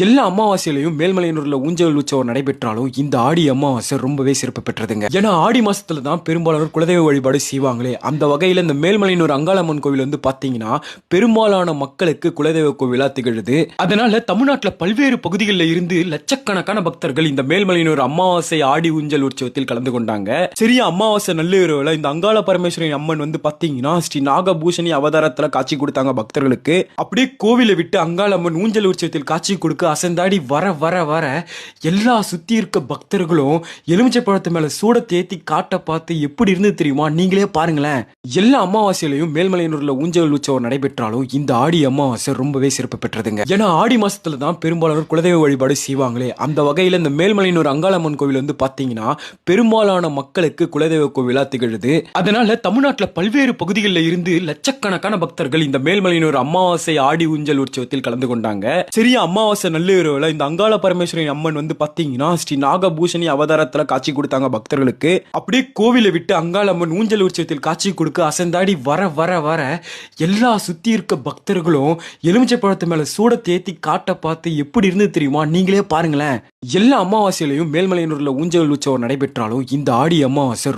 எல்லா அமாவாசையிலையும் மேல்மலையனூர்ல ஊஞ்சல் உற்சவம் நடைபெற்றாலும் இந்த ஆடி அமாவாசை ரொம்பவே சிறப்பு பெற்றதுங்க. ஏன்னா ஆடி மாசத்துல தான் பெரும்பாலானோர் குலதெய்வ வழிபாடு செய்வாங்களே. அந்த வகையில இந்த மேல்மலையனூர் அங்காளம்மன் கோவில் வந்து பாத்தீங்கன்னா பெரும்பாலான மக்களுக்கு குலதெய்வ கோவிலா திகழுது. அதனால தமிழ்நாட்டில் பல்வேறு பகுதிகளில் இருந்து லட்சக்கணக்கான பக்தர்கள் இந்த மேல்மலையனூர் அமாவாசை ஆடி ஊஞ்சல் உற்சவத்தில் கலந்து கொண்டாங்க. சரியா அமாவாசை நள்ளிரவுல இந்த அங்காள பரமேஸ்வரி அம்மன் வந்து பாத்தீங்கன்னா ஸ்ரீ நாகபூஷணி அவதாரத்துல காட்சி கொடுத்தாங்க பக்தர்களுக்கு. அப்படியே கோவிலை விட்டு அங்காளம்மன் ஊஞ்சல் உற்சவத்தில் காட்சி கொடுக்க அசந்தாடி வர வர வர எல்லா சுற்றி இருக்க பக்தர்களும் எலுமிச்சை பழத்து மேலே சூட தேத்தி காட்ட பார்த்து எப்படி இருந்து தெரியுமா? நீங்களே பாருங்களேன். எல்லா அமாவாசையிலையும் மேல்மலையனூரில் ஊஞ்சல் உற்சவம் நடைபெற்றாலும் இந்த ஆடி அமாவாசை ரொம்பவே சிறப்பு பெற்றதுங்க. ஏன்னா ஆடி மாசத்துல தான் பெரும்பாலானோர் குலதெய்வ வழிபாடு செய்வாங்களே. அந்த வகையில் இந்த மேல்மலையனூர் அங்காளம்மன் கோவில் வந்து பார்த்தீங்கன்னா பெரும்பாலான மக்களுக்கு குலதெய்வ கோவிலாக திகழுது. அதனால தமிழ்நாட்டில் பல்வேறு பகுதிகளில் இருந்து லட்சக்கணக்கான பக்தர்கள் இந்த மேல்மலையனூர் அமாவாசை ஆடி ஊஞ்சல் உற்சவத்தில் கலந்து கொண்டாங்க. சரியா அமாவாசை நள்ளிரவுல இந்த அங்காள பரமேஸ்வரி அம்மன் வந்து பார்த்தீங்கன்னா ஸ்ரீ நாகபூஷணி அவதாரத்துல காட்சி கொடுத்தாங்க பக்தர்களுக்கு. அப்படியே கோவிலை விட்டு அங்காள அம்மன் ஊஞ்சல் உற்சவத்தில் காட்சி கொடுக்க அசந்தாடி வர வர வர எல்லா சுற்றி இருக்க பக்தர்களும் எலுமிச்சை பழத்து மேல சூட தேத்தி காட்ட பார்த்து எப்படி இருந்தது தெரியுமா? நீங்களே பாருங்களேன். எல்லா அமாவாசையிலையும் மேல்மலையனூரில் ஊஞ்சல் உற்சவம் நடைபெற்றாலும் இந்த ஆடி அமாவாசை